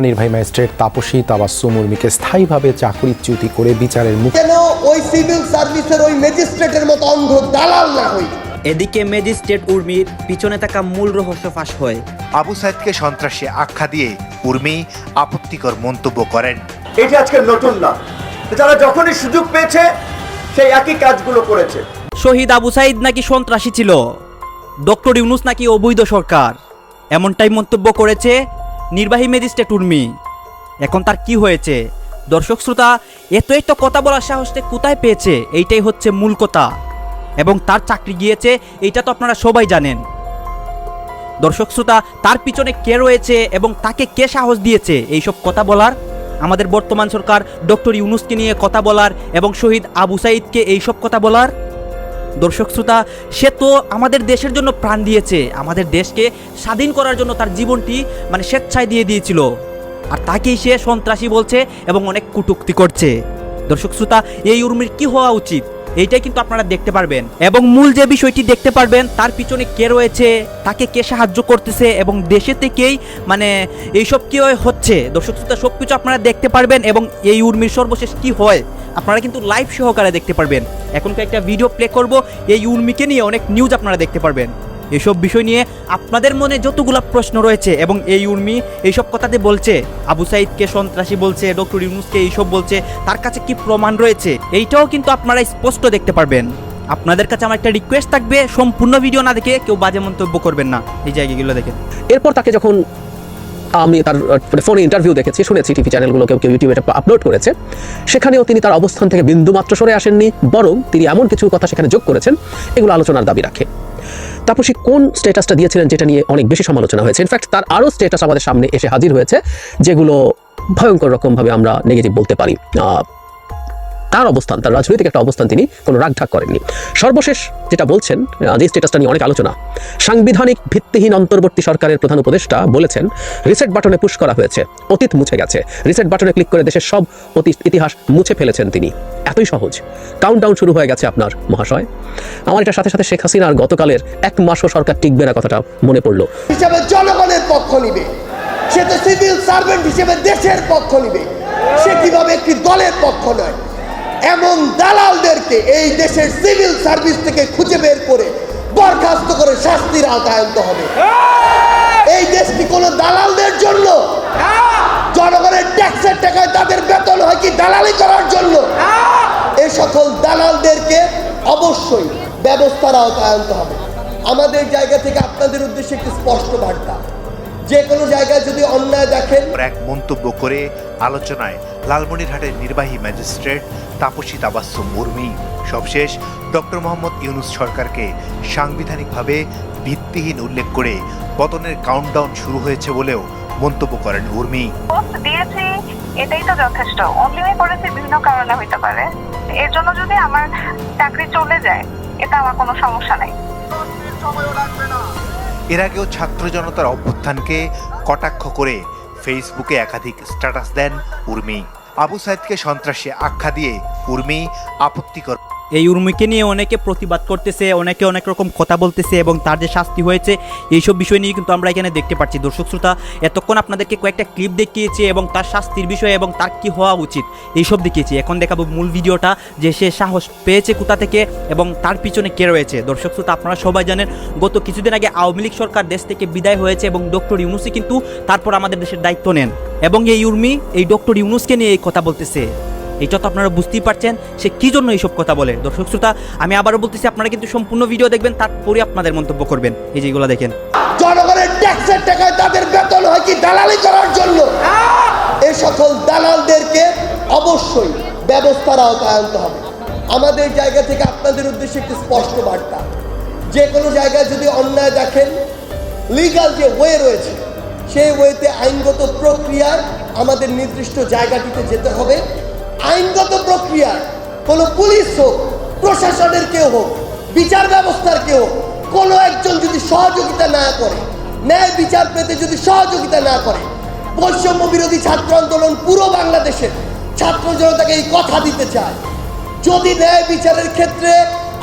নির্বাহী ম্যাজিস্ট্রেট তাপসী তাবাসসুম উর্মিকে স্থায়ীভাবে চাকরিচ্যুতি করে বিচারের মুখ যেন ওই সিভিল সার্ভিসের ওই ম্যাজিস্ট্রেটের মতো অন্ধ দালাল না হই? এদিকে ম্যাজিস্ট্রেট উর্মির পিছনে থাকা মূল রহস্য ফাঁস হয়। আবু সাইদকে সন্ত্রাসী আখ্যা দিয়ে উর্মি আপত্তিকর মন্তব্য করেন। এটি আজকে নতুন না যারা যখনই সুযোগ পেয়েছে সেই একই কাজগুলো করেছে। শহীদ আবু সাইদ নাকি সন্ত্রাসী ছিল? ডক্টর ইউনুস নাকি অবৈধ সরকার? এমনটাই মন্তব্য করেছে নির্বাহী ম্যাজিস্ট্রেট উর্মি। এখন তার কি হয়েছে? দর্শক শ্রোতা, এত এত কথা বলার সাহসটা কোথায় পেয়েছে? এইটাই হচ্ছে মূল কথা। এবং তার চাকরি গিয়েছে, এইটা তো আপনারা সবাই জানেন। দর্শক শ্রোতা, তার পিছনে কে রয়েছে এবং তাকে কে সাহস দিয়েছে? এইসব কথা বলার আমাদের বর্তমান সরকার ডক্টর ইউনুসকে নিয়ে কথা বলার এবং শহীদ আবু সাইদকে এইসব কথা বলার দর্শক শ্রোতা, সে তো আমাদের দেশের জন্য প্রাণ দিয়েছে। আমাদের দেশকে স্বাধীন করার জন্য তার জীবনটি মানে স্বেচ্ছায় দিয়ে দিয়েছিল। আর তাকেই সে সন্ত্রাসী বলছে এবং অনেক কুটুক্তি করছে। দর্শক শ্রোতা, এই উর্মির কি হওয়া উচিত? এইটাই কিন্তু আপনারা দেখতে পারবেন। এবং মূল যে বিষয়টি দেখতে পারবেন, তার পিছনে কে রয়েছে, তাকে কে সাহায্য করতেছে এবং দেশে থেকেই মানে এইসব কি হচ্ছে? দর্শক শ্রোতা সব কিছু আপনারা দেখতে পারবেন এবং এই উর্মির সর্বশেষ কি হয়? আপনারা কিন্তু লাইভ সহকারে দেখতে পারবেন। এখনকার একটা ভিডিও প্লে করব, এই উর্মিকে নিয়ে অনেক নিউজ আপনারা দেখতে পারবেন। এসব বিষয় নিয়ে আপনাদের মনে যতগুলা প্রশ্ন রয়েছে এবং এই উর্মি এইসব কথাতে বলছে, আবু সাইদকে সন্ত্রাসী বলছে ডক্টর ইউনুসকে এইসব বলছে, তার কাছে কি প্রমাণ রয়েছে? এইটাও কিন্তু আপনারা স্পষ্ট দেখতে পারবেন। আপনাদের কাছে আমার একটা রিকোয়েস্ট থাকবে, সম্পূর্ণ ভিডিও না দেখে কেউ বাজে মন্তব্য করবেন না। এই জায়গাগুলো দেখেন। এরপর তাকে যখন আমি তার মানে ফোনে ইন্টারভিউ দেখেছি, শুনেছি টিভি চ্যানেলগুলো কেউ কেউ ইউটিউবে আপলোড করেছে। সেখানেও তিনি তার অবস্থান থেকে বিন্দুমাত্র সরে আসেননি, বরং তিনি এমন কিছু কথা সেখানে যোগ করেছেন, এগুলো আলোচনার দাবি রাখে। সে কোন স্ট্যাটাসটা দিয়েছিলেন যেটা নিয়ে অনেক বেশি সমালোচনা হয়েছে? ইনফ্যাক্ট তার আরও স্ট্যাটাস আমাদের সামনে এসে হাজির হয়েছে, যেগুলো ভয়ঙ্কর রকমভাবে আমরা নেগেটিভ বলতে পারি। তার অবস্থান, তার রাজনৈতিক একটা অবস্থান তিনি কোনো রাগঢাক করেননি। সর্বশেষ যেটা বলছেন যে স্ট্যাটাসটা নিয়ে অনেক আলোচনা, সাংবিধানিক ভিত্তিহীন অন্তর্বর্তী সরকারের প্রধান উপদেষ্টা বলেছেন রিসেট বাটনে পুশ করা হয়েছে, অতীত মুছে গেছে। রিসেট বাটনে ক্লিক করে দেশের সব অতীত ইতিহাস মুছে ফেলেছেন তিনি। এতই সহজ। কাউন্টডাউন শুরু হয়ে গেছে আপনার মহাশয়। আমার এটার সাথে সাথে শেখ হাসিনার গতকালের এক মাসও সরকার টিকবে না কথাটা মনে পড়ল। হিসাবে জনগণের পক্ষ নিবে। সে তো সিভিল সার্ভেন্ট হিসেবে দেশের পক্ষ নিবে, সে কীভাবে একটি দলের পক্ষ নয়? এমন দালালদেরকে এই দেশের সিভিল সার্ভিস থেকে খুঁজে বের করে বরখাস্ত করে শাস্তির আওতায় আনতে হবে। এই! দেশটি কোনো দালালদের জন্য? জনগণের ট্যাক্সের টাকায় তাদের বেতন হয় কি দালালি করার জন্য? এই সকল দালালদেরকে অবশ্যই ব্যবস্থার আওতায় আনতে হবে। আমাদের জায়গা থেকে আপনাদের উদ্দেশ্যে একটি স্পষ্ট বার্তা। যে কোনো জায়গায় যদি অন্যায় দেখেন এক মন্তব্য করে আলোচনায় লালমনিরহাটের নির্বাহী ম্যাজিস্ট্রেট তাপসী তাবাসসুম উর্মি সবশেষ ডক্টর মোহাম্মদ ইউনুস সরকারকে সাংবিধানিকভাবে ভিত্তিহীন উল্লেখ করে পতনের কাউন্টডাউন শুরু হয়েছে বলেও মন্তব্য করেন উর্মি দিয়েছি এটাই তো যথেষ্ট। অনলি আমি করেছি বিভিন্ন কারণে হইতে পারে। এর জন্য যদি আমার চাকরি চলে যায় এটা আমার কোনো সমস্যা নাই। এর আগেও ছাত্র জনতার অভ্যুত্থানকে কটাক্ষ করে ফেসবুকে একাধিক স্ট্যাটাস দেন উর্মি। আবু সাইদকে সন্ত্রাসী আখ্যা দিয়ে উর্মি আপত্তিকর এই উর্মিকে নিয়ে অনেকে প্রতিবাদ করতেছে, অনেকে অনেক রকম কথা বলতেছে এবং তার যে শাস্তি হয়েছে, এইসব বিষয় নিয়ে কিন্তু আমরা এখানে দেখতে পাচ্ছি। দর্শক শ্রোতা, এতক্ষণ আপনাদেরকে কয়েকটা ক্লিপ দেখিয়েছি এবং তার শাস্তির বিষয়ে এবং তার কি হওয়া উচিত, এইসব দেখিয়েছি। এখন দেখাবো মূল ভিডিওটা যে সে সাহস পেয়েছে কোথা থেকে এবং তার পিছনে কে রয়েছে। দর্শক শ্রোতা, আপনারা সবাই জানেন, গত কিছুদিন আগে আওয়ামী লীগ সরকার দেশ থেকে বিদায় হয়েছে এবং ডক্টর ইউনুসই কিন্তু তারপর আমাদের দেশের দায়িত্ব নেন। এবং এই উর্মি, এই ডক্টর ইউনুসকে নিয়ে এই কথা বলতেছে। এটা তো আপনারা বুঝতেই পারছেন, সে কি জন্য এইসব কথা বলে? দর্শক শ্রোতা, আমি আবারও বলতেছি, আপনারা কিন্তু সম্পূর্ণ ভিডিও দেখবেন, তারপরে আপনাদের মন্তব্য করবেন। এই যেগুলো দেখেন। জনগণের ট্যাক্সের টাকায় তাদের বেতন হয় কি দালালি করার জন্য? এই সকল দালালদেরকে অবশ্যই ব্যবস্থার আওতায় আনতে হবে। আমাদের জায়গা থেকে আপনাদের উদ্দেশ্যে একটি স্পষ্ট বার্তা। যে কোনো জায়গায় যদি অন্যায় দেখেন লিগাল যে ওয়ে রয়েছে, সেই ওয়েতে আইনগত প্রক্রিয়ায় আমাদের নির্দিষ্ট জায়গাটিতে যেতে হবে। আইনগত প্রক্রিয়া, কোনো পুলিশ হোক, প্রশাসনের কেউ হোক, বিচার ব্যবস্থার কেউ হোক, কোনো একজন যদি সহযোগিতা না করে, ন্যায় বিচার পেতে যদি সহযোগিতা না করে, বৈষম্য বিরোধী ছাত্র আন্দোলন পুরো বাংলাদেশের ছাত্র জনতাকে এই কথা দিতে চায়। যদি ন্যায় বিচারের ক্ষেত্রে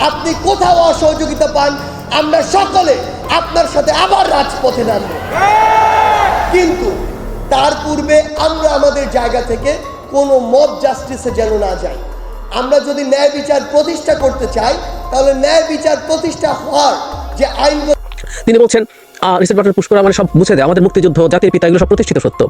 আপনি কোথাও অসহযোগিতা পান, আমরা সকলে আপনার সাথে আবার রাজপথে নামব। কিন্তু তার পূর্বে আমরা আমাদের জায়গা থেকে কোনো মব জাস্টিসে যেন না যায়। আমরা যদি ন্যায় বিচার প্রতিষ্ঠা করতে চাই, তাহলে ন্যায় বিচার প্রতিষ্ঠা হওয়ার যে আইন তিনি বলছেন রিসেট বাটন মানে সব মুছে দেয়, আমাদের মুক্তিযুদ্ধ, জাতির পিতা, এগুলো সব প্রতিষ্ঠিত সত্য।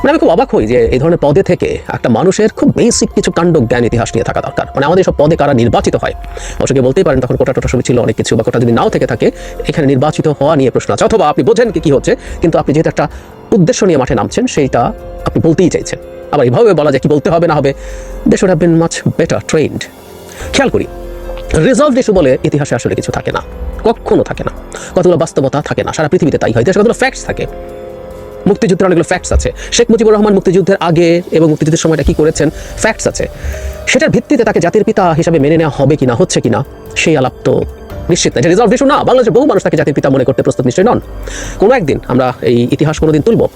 মানে আমি খুব অবাক হই যে এই ধরনের পদে থেকে একটা মানুষের খুব বেসিক কিছু কাণ্ড জ্ঞান, ইতিহাস নিয়ে থাকা দরকার। মানে আমাদের সব পদে কারা নির্বাচিত হয়? অবশ্যই বলতেই পারেন, তখন কোটা টোটা সবই ছিল অনেক কিছু, বা কোটা যদি নাও থেকে থাকে, এখানে নির্বাচিত হওয়া নিয়ে প্রশ্ন আছে। অথবা আপনি বোঝেন কি কি হচ্ছে, কিন্তু আপনি যেহেতু একটা উদ্দেশ্য নিয়ে মাঠে নামছেন, সেইটা আপনি বলতেই চাইছেন। আবার এইভাবে বলা যায় কি বলতে হবে না হবে। They should have been much better trained খেয়াল করি রিজলভ ইস্যু বলে ইতিহাসে আসলে কিছু থাকে না। কখনো থাকে না। কতগুলো বাস্তবতা থাকে না। সারা পৃথিবীতে তাই হয়। ইতিহাসে কতগুলো ফ্যাক্টস থাকে। মুক্তিযুদ্ধের অনেকগুলো ফ্যাক্টস আছে। শেখ মুজিবুর রহমান মুক্তিযুদ্ধের আগে এবং মুক্তিযুদ্ধের সময়টা কি করেছেন ফ্যাক্টস আছে। সেটার ভিত্তিতে তাকে জাতির পিতা হিসাবে মেনে নেওয়া হবে কিনা, হচ্ছে কিনা, সেই আলাপ তো নিশ্চিত না এটা রিজলভ ইস্যু না, বাংলাদেশের বহু মানুষ তাকে জাতির পিতা মনে করতে প্রস্তুত নিশ্চয়ই নন। কোনো একদিন আমরা এই ইতিহাস কোনোদিন তুলব।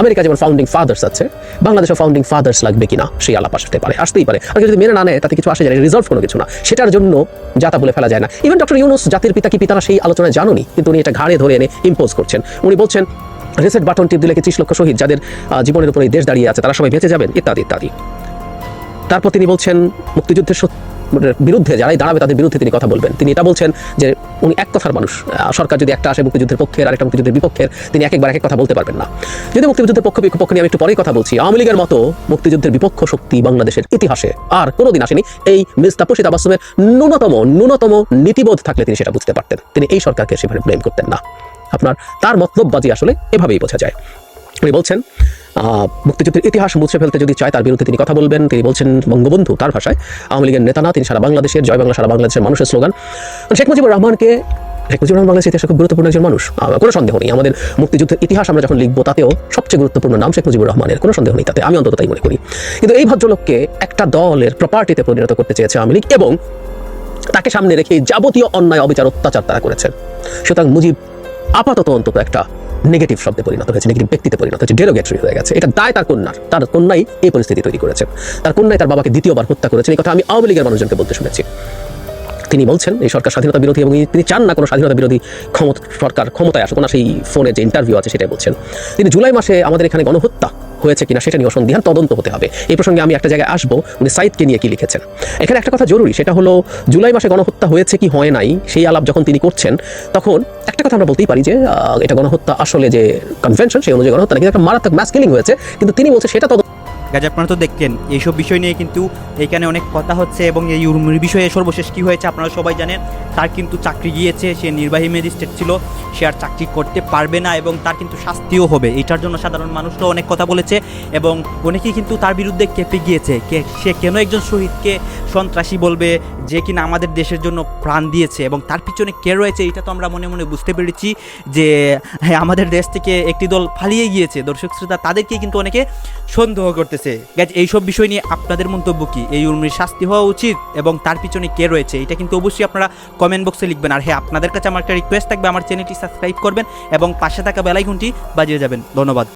আমেরিকা যেমন ফাউন্ডিং ফাদার্স আছে বাংলাদেশের ফাউন্ডিং ফাদার্স লাগবে কিনা সেই আলাপ আসতে পারে, আসতেই পারে। আর যদি মেনে না নেয়, তাতে কিছু আসে যায় রিজলভ কোনো কিছু না। সেটার জন্য যাতা বলে ফেলা যায় না। ইভেন ডক্টর ইউনুস জাতির পিতা কি পিতারা সেই আলোচনায় জানুনি? কিন্তু উনি এটা ঘাড়ে ধরে এনে ইম্পোজ করছেন। উনি বলছেন রিসেট বাটন টিপ দিলে ত্রিশ লক্ষ শহীদ, যাদের জীবনের উপর দেশ দাঁড়িয়ে আছে, তারা সবাই বেঁচে যাবেন? ইত্যাদি ইত্যাদি। তারপর তিনি বলছেন, মুক্তিযুদ্ধের বিরুদ্ধে যারাই দাঁড়াবে তাদের বিরুদ্ধে তিনি কথা বলবেন। তিনি এটা বলছেন যে উনি এক কথার মানুষ। সরকার যদি একটা আসে মুক্তিযুদ্ধের পক্ষের আরেকটা মুক্তিযুদ্ধের বিপক্ষের, তিনি এক একবার এক কথা বলতে পারবেন না। যদি মুক্তিযুদ্ধের পক্ষ বিপক্ষ নিয়ে আমি একটু পরেই কথা বলছি, আওয়ামী লীগের মতো মুক্তিযুদ্ধের বিপক্ষ শক্তি বাংলাদেশের ইতিহাসে আর কোনোদিন আসেনি। এই মিস তাপসী তাবাসুমের ন্যূনতম ন্যূনতম নীতিবোধ থাকলে তিনি সেটা বুঝতে পারতেন। তিনি এই সরকারকে সেভাবে ব্লেম করতেন না। আপনার তার মতলববাজি আসলে এভাবেই বোঝা যায়। উনি বলছেন মুক্তিযুদ্ধের ইতিহাস মুছে ফেলতে যদি চায়, তার বিরুদ্ধে তিনি কথা বলবেন। তিনি বলছেন, বঙ্গবন্ধু, তার ভাষায়, আওয়ামী লীগের নেতা না, তিনি সারা বাংলাদেশের, জয় বাংলা, সারা বাংলাদেশের মানুষের স্লোগান। শেখ মুজিবুর রহমানকে, শেখ মুজিবুর রহমান বাংলাদেশের খুব গুরুত্বপূর্ণ একজন মানুষ। কোনো সন্দেহ নেই। আমাদের মুক্তিযুদ্ধের ইতিহাস আমরা যখন লিখব, তাতেও সবচেয়ে গুরুত্বপূর্ণ নাম শেখ মুজিবুর রহমানের। কোনো সন্দেহ নেই তাতে। আমি অন্তত তাই মনে করি। কিন্তু এই ভদ্রলোককে একটা দলের প্রপার্টিতে পরিণত করতে চেয়েছে আওয়ামী লীগ এবং তাকে সামনে রেখে যাবতীয় অন্যায়, অবিচার, অত্যাচার তারা করেছেন। সুতরাং মুজিব আপাতত অন্তত একটা নেগেটিভ শব্দে পরিণত হয়েছে, নেগেটিভ ব্যক্তিতে পরিণত হয়েছে, ডেরোগেটরি হয়ে গেছে। এটা দায় তার কন্যার, তার কন্যাই এই পরিস্থিতি তৈরি করেছে। তার কন্যাই তার বাবাকে দ্বিতীয়বার হত্যা করেছেন এই কথা আমি আওয়ামী লীগের মানুষজনকে বলতে শুনেছি। তিনি বলছেন, এই সরকার স্বাধীনতা বিরোধী এবং তিনি চান না কোনো স্বাধীনতা বিরোধী ক্ষমতা, সরকার ক্ষমতায় আসুক। না সেই ফোনে যে ইন্টারভিউ আছে সেটাই বলছেন। তিনি জুলাই মাসে আমাদের এখানে গণহত্যা হয়েছে কিনা সেটা নিয়ে সন্ধিহান তদন্ত হতে হবে। এই প্রসঙ্গে আমি একটা জায়গায় আসব, উনি সাইদকে নিয়ে কি লিখেছেন। এখানে একটা কথা জরুরি, সেটা হলো জুলাই মাসে গণহত্যা হয়েছে কি হয় নাই, সেই আলাপ যখন তিনি করছেন, তখন একটা কথা আমরা বলতেই পারি যে এটা গণহত্যা আসলে যে কনভেনশন সেই অনুযায়ী গণহত্যা কিন্তু একটা মারাত্মক ম্যাস কিলিং হয়েছে, কিন্তু তিনি বলছে সেটা তদন্ত গাছ আপনারা তো দেখতেন এইসব বিষয় নিয়ে কিন্তু এখানে অনেক কথা হচ্ছে এবং এই উর্মির বিষয়ে সর্বশেষ কী হয়েছে আপনারা সবাই জানেন। তার কিন্তু চাকরি গিয়েছে, সে নির্বাহী ম্যাজিস্ট্রেট ছিল, সে আর চাকরি করতে পারবে না এবং তার কিন্তু শাস্তিও হবে। এটার জন্য সাধারণ মানুষরা অনেক কথা বলেছে এবং অনেকেই কিন্তু তার বিরুদ্ধে কেঁপে গিয়েছে। সে কেন একজন শহীদকে সন্ত্রাসী বলবে? যে কিনা আমাদের দেশের জন্য প্রাণ দিয়েছে এবং তার পিছনে কে রয়েছে এটা তো আমরা মনে মনে বুঝতে পেরেছি যে হ্যাঁ আমাদের দেশ থেকে একটি দল পালিয়ে গিয়েছে। দর্শক শ্রোতা তাদেরকে কিন্তু অনেকে সন্দেহ করতেছে। গ্যাস এইসব বিষয় নিয়ে আপনাদের মন্তব্য কি? এই উর্মির শাস্তি হওয়া উচিত এবং তার পিছনে কে রয়েছে? এটা কিন্তু অবশ্যই আপনারা কমেন্ট বক্সে লিখবেন। আর হ্যাঁ আপনাদের কাছে আমার একটা রিকোয়েস্ট থাকবে। আমার চ্যানেলটি সাবস্ক্রাইব করবেন এবং পাশে থাকা বেলাইকনটি বাজিয়ে যাবেন। ধন্যবাদ।